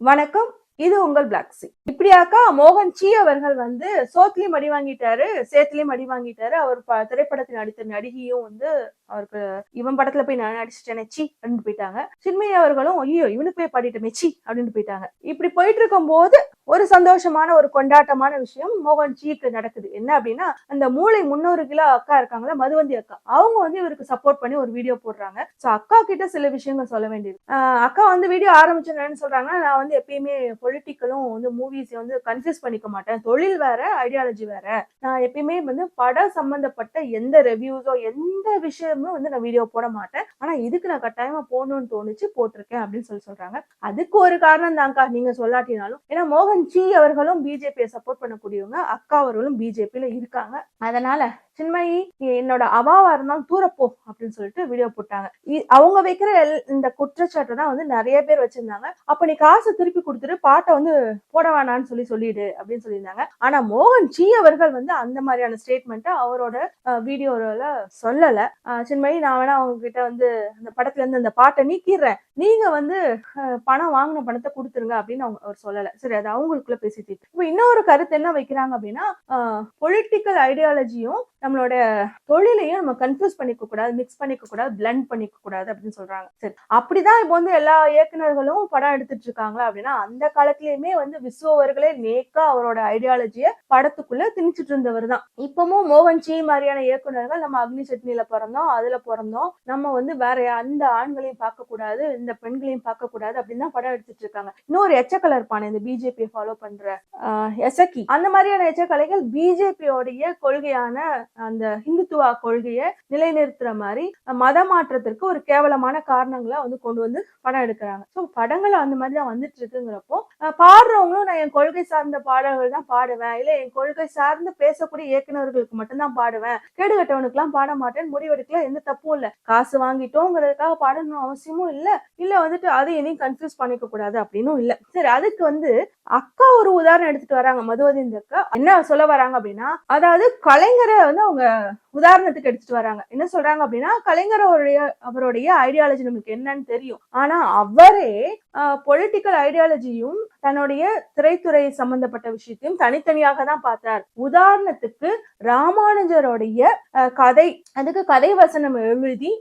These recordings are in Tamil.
வணக்கம். இது உங்கள் பிளாக்ஸி இப்படியாக்கா மோகன் சி அவர்கள் வந்து சோத்துலயும் அடி வாங்கிட்டாரு சேத்துலயும் அடி வாங்கிட்டாரு. அவர் திரைப்படத்தில் நடித்த நடிகையும் வந்து அவருக்கு இவன் படத்துல போய் நான் நடிச்சிட்டேனே சி அப்படின்னு போயிட்டாங்க. சின்மையை அவர்களும் ஐயோ இவனுக்கு போய் பாடிட்டமே சி அப்படின்னு போயிட்டாங்க. இப்படி போயிட்டு இருக்கும் போது ஒரு சந்தோஷமான ஒரு கொண்டாட்டமான விஷயம் மோகன்ஜிக்கு நடக்குது. என்ன அப்படின்னா அந்த மூளை முன்னூறு கிலோ அக்கா இருக்காங்களா மதுவந்தி அக்கா அவங்க வந்து இவருக்கு சப்போர்ட் பண்ணி ஒரு வீடியோ போடுறாங்க. ஸோ அக்கா கிட்ட சில விஷயங்கள் சொல்ல வேண்டியது. அக்கா வந்து வீடியோ ஆரம்பிச்சேன்னு சொல்றாங்கன்னா நான் வந்து எப்பயுமே பொலிட்டிக்கலும் வந்து மூவிஸ் வந்து கன்ஃபியூஸ் பண்ணிக்க மாட்டேன். தொழில் வேற ஐடியாலஜி வேற. நான் எப்பயுமே வந்து படம் சம்பந்தப்பட்ட எந்த ரிவ்யூஸோ எந்த விஷயமும் வந்து நான் வீடியோ போட மாட்டேன். ஆனா இதுக்கு நான் கட்டாயமா போகணும்னு தோணுச்சு போட்டிருக்கேன் அப்படின்னு சொல்லி சொல்றாங்க. அதுக்கு ஒரு காரணம் தான்க்கா நீங்க சொல்லாட்டினாலும். ஏன்னா மோகன் ஜி அவர்களும் பிஜேபியை சப்போர்ட் பண்ணக்கூடியவங்க அக்கா அவர்களும் பிஜேபியில இருக்காங்க. அதனால சின்மயி என்னோட அவாவா இருந்தாலும் தூரப்போ அப்படின்னு சொல்லிட்டு வீடியோ போட்டாங்க. இ- அவங்க வைக்கிற எல்- இந்த குற்றச்சாட்டை தான் வந்து நிறைய பேர் வச்சிருந்தாங்க. அப்ப நீ காசை திருப்பி கொடுத்துட்டு பாட்டை வந்து போட வேணாம்னு சொல்லி சொல்லிடு அப்படின்னு சொல்லியிருந்தாங்க. ஆனா மோகன் ஜி அவர்கள் வந்து அந்த மாதிரியான ஸ்டேட்மெண்ட்டை அவரோட வீடியோல சொல்லல. சின்மயி நான் வேணா அவங்க கிட்ட வந்து அந்த படத்துல இருந்து அந்த பாட்டை நீக்கிடுறேன். நீங்க வந்து பணம் வாங்கின பணத்தை கொடுத்துருங்க அப்படின்னு அவங்க அவர் சொல்லல. சரி அது அவங்களுக்குள்ள பேசிட்டு இப்போ இன்னொரு கருத்து என்ன வைக்கிறாங்க அப்படின்னா பொலிட்டிக்கல் ஐடியாலஜியும் நம்மளோட தொழிலையும் நம்ம கன்ஃபியூஸ் பண்ணிக்க கூடாது மிக்ஸ் பண்ணிக்க கூடாது பிளண்ட் பண்ணிக்க கூடாது அப்படின்னு சொல்றாங்க. சரி அப்படிதான் இப்போ வந்து எல்லா இயக்குனர்களும் படம் எடுத்துட்டு இருக்காங்க அப்படின்னா அந்த காலத்திலயுமே வந்து விஸ்வவர்களே நேக்கா அவரோட ஐடியாலஜியை படத்துக்குள்ள திணிச்சிட்டு இருந்தவர் தான். இப்பவும் மோகன்ஜி மாதிரியான இயக்குனர்கள் நம்ம அக்னி சட்னியில பிறந்தோம் அதுல பிறந்தோம். நம்ம வந்து வேற அந்த ஆண்களையும் பார்க்க கூடாது இந்த பெண்களையும் பார்க்க கூடாது அப்படின்னு தான் படம் எடுத்துட்டு இருக்காங்க. இன்னொரு எச்சக்கலர் பானை இந்த பிஜேபி ஃபாலோ பண்ற எசக்கி அந்த மாதிரியான எச்சக்கலைகள் பிஜேபியோடைய கொள்கையான அந்த இந்துத்துவா கொள்கையை நிலைநிறுத்துற மாதிரி மத மாற்றத்திற்கு ஒரு கேவலமான காரணங்களா வந்து கொண்டு வந்து படம் எடுக்கிறாங்க. ஸோ படங்கள் அந்த மாதிரி தான் வந்துட்டு இருக்குங்கிறப்போ பாடுறவங்களும் நான் என் கொள்கை சார்ந்த பாடல்கள் தான் பாடுவேன். இல்ல என் கொள்கை சார்ந்து பேசக்கூடிய இயக்குனர்களுக்கு மட்டும்தான் பாடுவேன். கேடு கட்டவனுக்குலாம் பாட மாட்டேன். முடிவெடுக்கல. எந்த தப்பும் இல்ல. காசு வாங்கிட்டோங்கிறதுக்காக பாடணும் அவசியமும் இல்ல. இல்ல வந்துட்டு அதை இனியும் கன்ஃபியூஸ் பண்ணிக்க கூடாது அப்படின்னும் இல்ல. சரி அதுக்கு வந்து அக்கா ஒரு உதாரணம் எடுத்துட்டு வராங்க மதுவதிந்த அக்கா. என்ன சொல்ல வராங்க அப்படின்னா அதாவது கலைஞரை வந்து அவங்க உதாரணத்துக்கு எடுத்துட்டு வராங்க. என்ன சொல்றாங்க அப்படின்னா கலைஞரோடைய அவருடைய ஐடியாலஜி நமக்கு என்னன்னு தெரியும். ஆனா அவரே பொலிட்டிக்கல் ஐடியாலஜியும் தன்னுடைய திரைத்துறை சம்பந்தப்பட்ட விஷயத்தையும் தனித்தனியாக தான் பார்த்தார் உதாரணத்துக்கு ராமானுஜருடைய கதை அதுக்கு கதை வசனம் எழுதி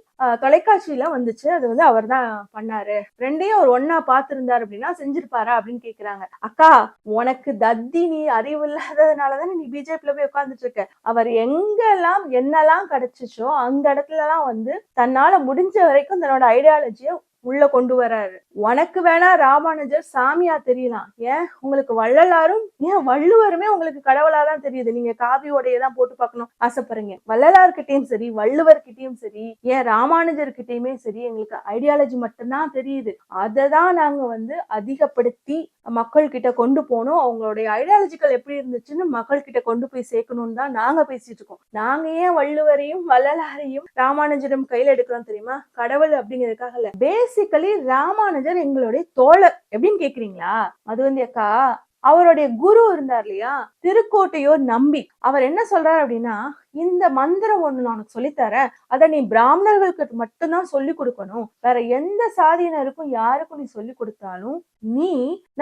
தொலைக்காட்சியெல்லாம் தொலைக்காட்சியில வந்துச்சு. அது வந்து அவர் தான் பண்ணாரு. ரெண்டையும் அவர் ஒன்னா பார்த்திருந்தார் அப்படின்னா செஞ்சிருப்பாரா அப்படின்னு கேக்குறாங்க. அக்கா உனக்கு தத்தி நீ அறிவு இல்லாததுனாலதானே நீ பிஜேபியில போய் உட்கார்ந்துட்டு இருக்க. அவர் எங்கெல்லாம் என்னெல்லாம் கிடைச்சிச்சோ அந்த இடத்துல எல்லாம் வந்து தன்னால முடிஞ்ச வரைக்கும் தன்னோட ஐடியாலஜிய உள்ள கொண்டு வராரு உனக்கு வேணா ராமானுஜர் சாமியா தெரியலாம். ஏன்? உங்களுக்கு வள்ளலாரும் ஏன் வள்ளுவருமே உங்களுக்கு கடவுளா தான் தெரியுது. நீங்க காவி உடைய தான் போட்டு பார்க்கணும். ஆசைப்படுறீங்க. வள்ளலார்கிட்டயும் சரி வள்ளுவர்கிட்டயும் சரி ஏன் ராமானுஜர்கிட்டயுமே சரி எங்களுக்கு ஐடியாலஜி மட்டும்தான் தெரியுது. அதை தான் நாங்க வந்து அதிகப்படுத்தி மக்கள் கிட்ட கொண்டு போனோம். அவங்களுடைய ஐடியாலஜிக்கல் எப்படி இருந்துச்சுன்னு மக்கள் கிட்ட கொண்டு போய் சேர்க்கணும்னு தான் நாங்க பேசிட்டு இருக்கோம். நாங்க ஏன் வள்ளுவரையும் வள்ளலாரையும் ராமானுஜரும் கையில எடுக்கிறோம் தெரியுமா? கடவுள் அப்படிங்கிறதுக்காக இல்ல பேசிக்கலி ராமானுஜர் எங்களுடைய தோழர். எப்படின்னு கேக்குறீங்களா? அது வந்து அக்கா அவருடைய குரு இருந்தார் இல்லையா திருக்கோட்டையோர் நம்பி. அவர் என்ன சொல்றாரு அப்படின்னா இந்த மந்திரம் ஒண்ணு நான் உனக்கு சொல்லித்தரேன். அதை நீ பிராமணர்களுக்கு மட்டும்தான் சொல்லி கொடுக்கணும். வேற எந்த சாதியினருக்கும் யாருக்கும் நீ சொல்லி கொடுத்தாலும் நீ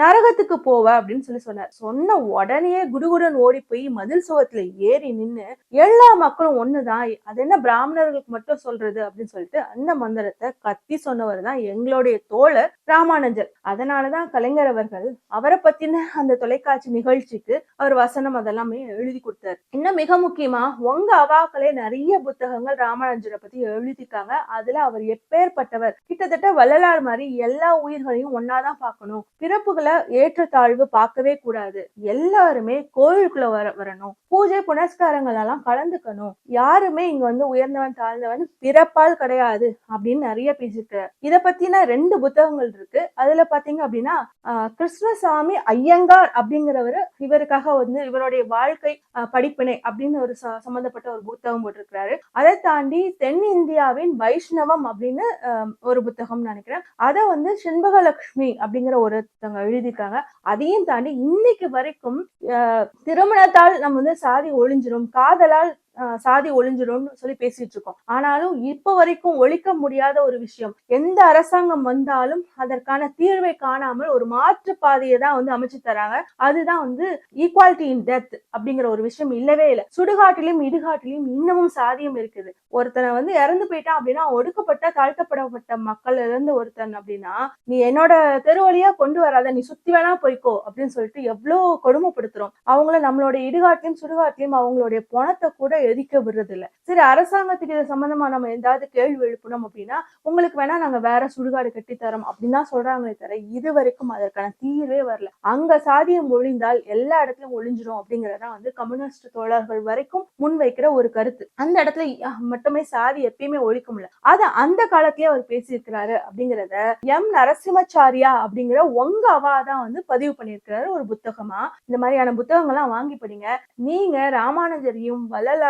நரகத்துக்கு போவ அப்படின்னு சொல்லி சொன்னார். சொன்ன உடனே குடுகுடன் ஓடி போய் மதில் சுவத்துல ஏறி நின்று எல்லா மக்களும் ஒண்ணுதான். அது என்ன பிராமணர்களுக்கு மட்டும் சொல்றது அப்படின்னு சொல்லிட்டு அந்த மந்திரத்தை கத்தி சொன்னவர் தான் எங்களுடைய தோழர் ராமானுஜர். அதனாலதான் கலைஞர் அவர்கள் அவரை பத்தின அந்த தொலைக்காட்சி நிகழ்ச்சிக்கு அவர் வசனம் அதெல்லாமே எழுதி கொடுத்தாரு. இன்னும் மிக முக்கியமா உங்க அவாக்களே நிறைய புத்தகங்கள் ராமானுஜரை பத்தி எழுதிருக்காங்க அதுல அவர் எப்பேற்பட்டவர் கிட்டத்தட்ட வள்ளலார் மாதிரி எல்லா உயிர்களையும் ஒன்னாதான் பார்க்கணும். பிறப்புகளை ஏற்றத்தாழ்வு பார்க்கவே கூடாது. எல்லாருமே கோயிலுக்குள்ள வர வரணும். பூஜை புனஸ்காரங்கள் எல்லாம் கலந்துக்கணும். யாருமே இங்க வந்து உயர்ந்தவன் தாழ்ந்தவன் பிறப்பால் கிடையாது அப்படின்னு நிறைய பேசியிருக்கிறார் இத பத்தின ரெண்டு புத்தகங்கள் இருக்கு. அதுல பாத்தீங்க அப்படின்னா ஆஹ் கிருஷ்ணசாமி ஐயங்கார் அப்படிங்கிறவரு இவருக்காக வந்து இவருடைய வாழ்க்கை படிப்பினை அப்படின்னு ஒரு ச- சம்பந்தப்பட்ட ஒரு புத்தகம் போட்டிருக்கிறாரு. அதை தாண்டி தென்னிந்தியாவின் வைஷ்ணவம் அப்படின்னு ஆஹ் ஒரு புத்தகம் நினைக்கிறேன். அதை வந்து செண்பகலட்சுமி அப்படிங்கிற ஒருத்தவங்க எழுதியிருக்காங்க. அதையும் தாண்டி இன்னைக்கு வரைக்கும் ஆஹ் திருமணத்தால் நம்ம வந்து சாதி ஒழிஞ்சிரும். காதலால் சாதி ஒழிஞ்சிடும்னு சொல்லி பேசிட்டு இருக்கோம். ஆனாலும் இப்ப வரைக்கும் ஒழிக்க முடியாத ஒரு விஷயம் எந்த அரசாங்கம் வந்தாலும் அதற்கான தீர்வை காணாமல் ஒரு மாற்று பாதையை தான் வந்து அமைச்சு தராங்க. அதுதான் வந்து ஈக்குவாலிட்டி இன் டெத் அப்படிங்கிற ஒரு விஷயம் இல்லவே இல்லை. சுடுகாட்டிலும் இடுகாட்டிலும் இன்னமும் சாதியம் இருக்குது. ஒருத்தனை வந்து இறந்து போயிட்டான் அப்படின்னா ஒடுக்கப்பட்ட தாழ்த்தப்படப்பட்ட மக்கள் இருந்து ஒருத்தன் அப்படின்னா நீ என்னோட தெருவழியா கொண்டு வராத நீ சுத்தி வேணா போய்க்கோ அப்படின்னு சொல்லிட்டு எவ்வளவு கொடுமைப்படுத்துறோம். அவங்கள நம்மளோட இடுகாட்டிலும் சுடுகாட்டிலும் அவங்களுடைய பணத்தை கூட எதிக்க விடுறது இல்ல சரி அரசாங்கத்துக்கு இது சம்பந்தமா நம்ம ஏதாவது கேள்வி எழுப்பணும் அப்படின்னா உங்களுக்கு வேணா நாங்க வேற சுடுகாடு கட்டி தரோம் அப்படின்னு தான் சொல்றாங்களே தவிர இது வரைக்கும் அதற்கான தீர்வே வரல. அங்க சாதியம் ஒழிந்தால் எல்லா இடத்துலயும் ஒழிஞ்சிரும் அப்படிங்கறதா வந்து கம்யூனிஸ்ட் தோழர்கள் வரைக்கும் முன்வைக்கிற ஒரு கருத்து. அந்த இடத்துல மட்டுமே சாதி எப்பயுமே ஒழிக்க முடியல. அத அந்த காலத்திலேயே அவர் பேசியிருக்கிறாரு அப்படிங்கறத எம். நரசிம்மச்சாரியா அப்படிங்கிற உங்க அவா தான் வந்து பதிவு பண்ணியிருக்கிறாரு ஒரு புத்தகமா. இந்த மாதிரியான புத்தகங்கள்லாம் வாங்கி படிங்க. நீங்க ராமானுஜரையும்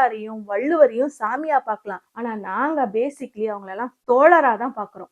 வள்ளலாரையும் வள்ளுவரையும் சாமியா பார்க்கலாம். ஆனா நாங்க பேசிக்லி அவங்களெல்லாம் தோழரா தான் பாக்குறோம்